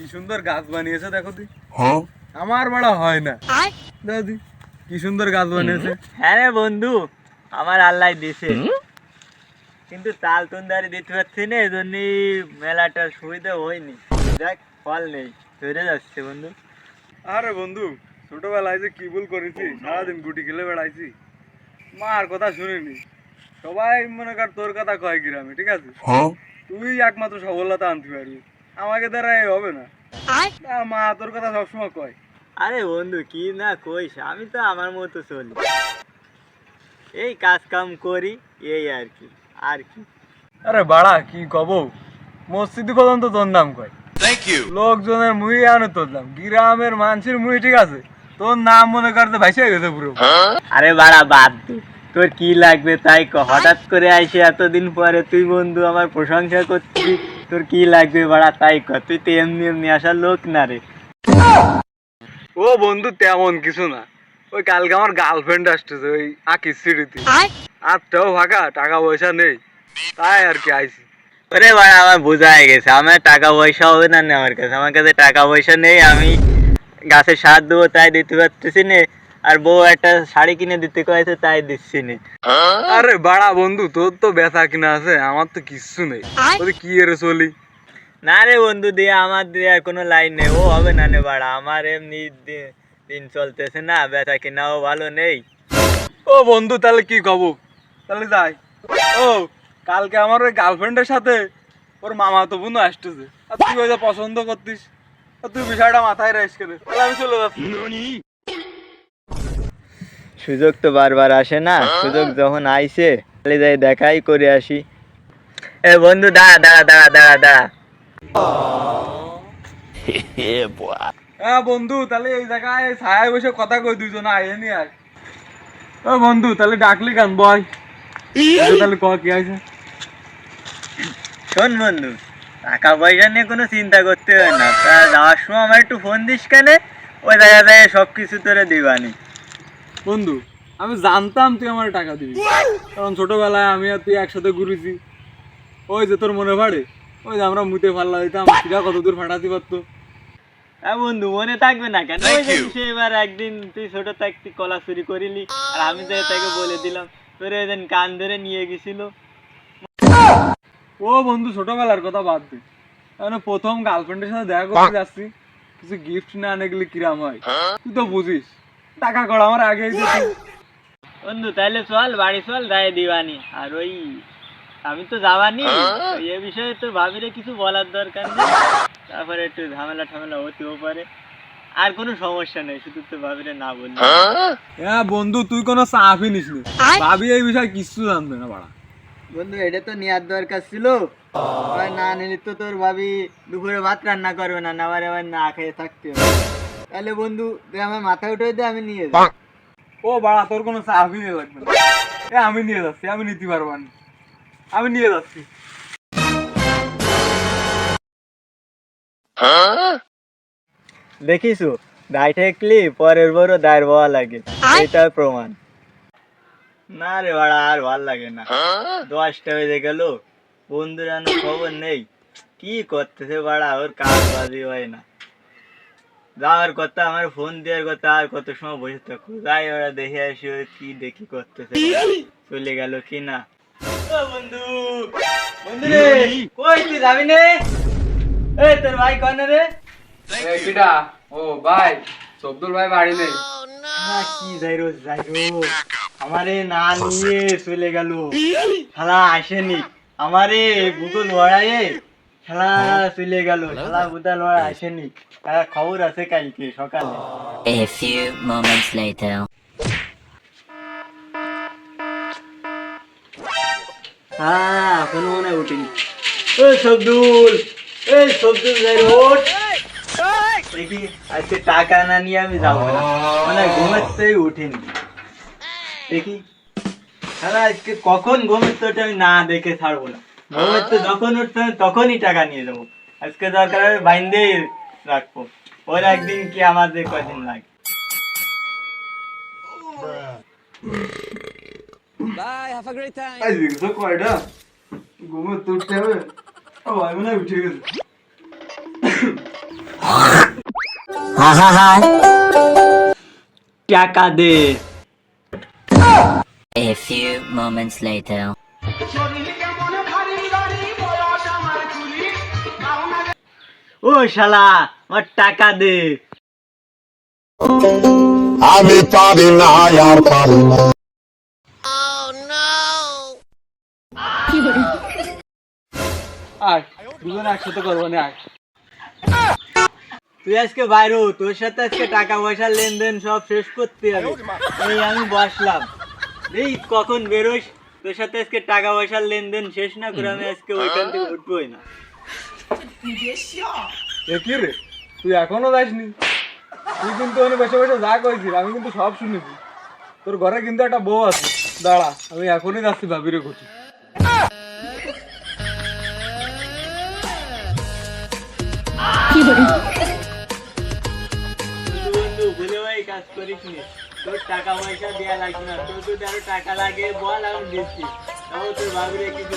কি সুন্দর গাছ বানিয়েছে দেখো দি। আমার বড় হয় না। দাদি কি সুন্দর গাছ বানিয়েছে। হ্যাঁ রে বন্ধু আমার আল্লাহ দিছে কিন্তু তাল তুন্দারি দিতে পারছি না এই জন্যই মেলাটার সুবিধা হয়নি। দেখ ফল নেই ধরে যাচ্ছে বন্ধু। আরে বন্ধু ছোটবেলায় যে কি ভুল করেছি সারাদিন গুটি খেলে বেড়াইছি মার কথা শুনিনি। সবাই মনে কর তোর কথা কয় গ্রামে ঠিক আছে? তুই একমাত্র সফলতা আনতে পারবি। আমাকে দ্বারা এই হবে না। মা তোর কথা সবসময় কয়। আরে বন্ধু কি না কইস? আমি তো আমার মতো চলি। এই কাজ কাম করি এই আর কি আর কি। আরে বাড়া কি কব? মসজিদ পর্যন্ত তোর নাম কয়। লোকজনের মুহি আনো তোর নাম। গ্রামের মানুষের মুহি ঠিক আছে। তোর নাম মনে করতে ভাইসে গেছে পুরো। আরে বাড়া বাদ দে। তোর কি লাগবে তাই ক? হঠাৎ করে আইসে এতদিন পরে তুই বন্ধু আমার প্রশংসা করছিস। তোর কি লাগবে বাড়া? তাই ক তুই তো এমনি এমনি আসার লোক না রে। ও বন্ধু তেমন কিছু না। ওই কালকে আমার গার্লফ্রেন্ড আসতেছে ওই আকিস সিটিতে আটটাও ফাঁকা টাকা পয়সা নেই। তাই আর কি আইসি ওরে ভাই আমার বোঝা হয়ে গেছে। আমার টাকা পয়সা হবে না না আমার কাছে? আমার কাছে টাকা পয়সা নেই আমি গাছের সার দেবো তাই দিতে পারতেছি না। আর বউ একটা শাড়ি কিনে দিতে কয়েছে তাই দিচ্ছি না। আরে বাড়া বন্ধু তোর তো ব্যথা কিনা আছে আমার তো কিচ্ছু নেই। তোর কি এর চলি? না রে বন্ধু দিয়ে আমার দিয়ে আর কোনো লাইন নেই ও হবে না নে বাড়া। আমার এমনি দিন চলতেছে না ব্যথা কিনাও ভালো নেই। ও বন্ধু তাহলে কি কব? তাহলে যাই। ও কালকে আমার ওই গার্লফ্রেন্ডের সাথে ওর মামা তো বোন আসতেছে। আর তুই ওই যে পছন্দ করতিস আর তুই বিষয়টা মাথায় রাইস করে তাহলে আমি চলে যাচ্ছি। সুযোগ তো বারবার আসে না। সুযোগ যখন আইছে তাহলে যাই দেখাই করে আসি। এ বন্ধু দাঁড়া দাঁড়া দাঁড়া দাঁড়া দাঁড়া হ্যাঁ বন্ধু তাহলে এই জায়গায় ছায়ায় বসে কথা কই দুজন আয়ে নি আর। ও বন্ধু তাহলে ডাকলি কেন বয় তাহলে ক কি আছে শোন বন্ধু টাকা পয়সা নিয়ে কোনো চিন্তা করতে হয় না। তা যাওয়ার সময় আমার একটু ফোন দিস কেন ওই জায়গা যায় সব কিছু তোরে দিবানি। বন্ধু আমি জানতাম তুই আমার টাকা দিবি। কারণ ছোটবেলায় আমি আর তুই একসাথে ঘুরেছি। ওই যে তোর মনে পড়ে ওই যে আমরা মুতে ফাল্লা দিতাম সেটা কত দূর ফাটাতে পারতো। হ্যাঁ বন্ধু মনে থাকবে না কেন? ওই যে সে এবার একদিন তুই ছোট থাকতি কলা চুরি করিলি আর আমি তো তাকে বলে দিলাম তোরে এদিন কান ধরে নিয়ে গেছিল। ও বন্ধু ছোটবেলার কথা বাদ দে। মানে প্রথম গার্লফ্রেন্ডের সাথে দেখা করতে যাচ্ছি। কিছু গিফট না আনে গেলে কিরাম হয়? তুই তো বুঝিস। টাকা করা আমার দিতি বন্ধু তাহলে চল বাড়ি চল দায় দিবানি আর ওই আমি তো যাবানি এ বিষয়ে ভাবিরে কিছু বলার দরকার নেই। তারপরে একটু ঝামেলা ঠামেলা হতেও পারে। আর কোনো সমস্যা নেই শুধু তো ভাবিরে না বললি। হ্যাঁ বন্ধু তুই কোনো চাপই নিস নি। ভাবি এই বিষয়ে কিচ্ছু জানবে না বাড়া। বন্ধু এটা তো নেওয়ার দরকার ছিল। না নিলে তো তোর ভাবি দুপুরে ভাত রান্না করবে না না আবার আবার না খেয়ে থাকতে হবে। তাহলে বন্ধু তুই আমার মাথা উঠে দে আমি নিয়ে যাব ও বাড়া তোর কোনো চাপই নিয়ে লাগবে না। এ আমি নিয়ে যাচ্ছি আমি নিতে পারব না। আমি নিয়ে যাচ্ছি। দেখিস দায় ঠেকলি পরের বড় দায়ের বয়া লাগে। এটার প্রমাণ। না রে বাড়া আর ভালো লাগে না। দশটা বেজে গেল বন্ধুরা খবর নেই। কি করতেছে বাড়া ওর কাজ বাজি হয় না। যাওয়ার কথা আমার ফোন দেওয়ার কথা আর কত সময় বসে থাকো যাই ওরা দেখে আসি কি দেখি করতেছে। চলে গেল কি না? বন্ধু! বন্ধু রে কই তুই যাবি নে? এই তোর ভাই কনে রে? কিডা? ও ভাই সবদুল ভাই বাড়ি নেই। কি যাইরো যাইরো আমারে না নিয়ে চলে গেল। শালা আসেনি। আমারে গুগল লড়াইয়ে শালা চলে গেল শালা বুদা আসেনি। তার খবর আছে কালকে সকালে। A few moments later. হ্যাঁ এখনও মনে হয় উঠিনি। ওই সবদুল এই সবদুল যাই ওঠ। দেখি আজকে টাকা না নিয়ে আমি যাব না। মানে উঠিনি। দেখি হ্যাঁ আজকে কখন ঘুমের তো আমি না দেখে ছাড়বো না। তো যখন উঠতে তখনই টাকা নিয়ে যাব আজকে দরকার হবে বাইন্দে রাখব। ওর একদিন কি আমাদের কদিন লাগে। আজ দেখছ কয়টা? ঘুমে তুলতে হবে। ও ভাই মনে হয় উঠে গেছে। Ha ha ha. টাকা দে। A few moments later. ও শালা আমার টাকা দে। আমি পারি না আর পারি না। আয় দুজন একসাথে করব না আয়। তুই আজকে বাইরে তোর সাথে আজকে টাকা পয়সার লেনদেন সব শেষ করতে হবে। এই আমি বসলাম। এই কখন বেরোস? তোর সাথে আজকে টাকা পয়সার লেনদেন শেষ না করে আমি আজকে ওইখান থেকে উঠবোই না। এ কি রে? তুই এখনও যাসনি? তুই কিন্তু অনেক বসে বসে যা কইছিস, আমি কিন্তু সব শুনেছি। তোর ঘরে কিন্তু একটা বউ আছে। দাঁড়া, আমি এখনই যাচ্ছি ভুলে ভাই কাজ টাকা পয়সা দেওয়া লাগবে না তোর যদি টাকা লাগে বল আমি দিচ্ছি তাও তোর ভাবিরে কিছু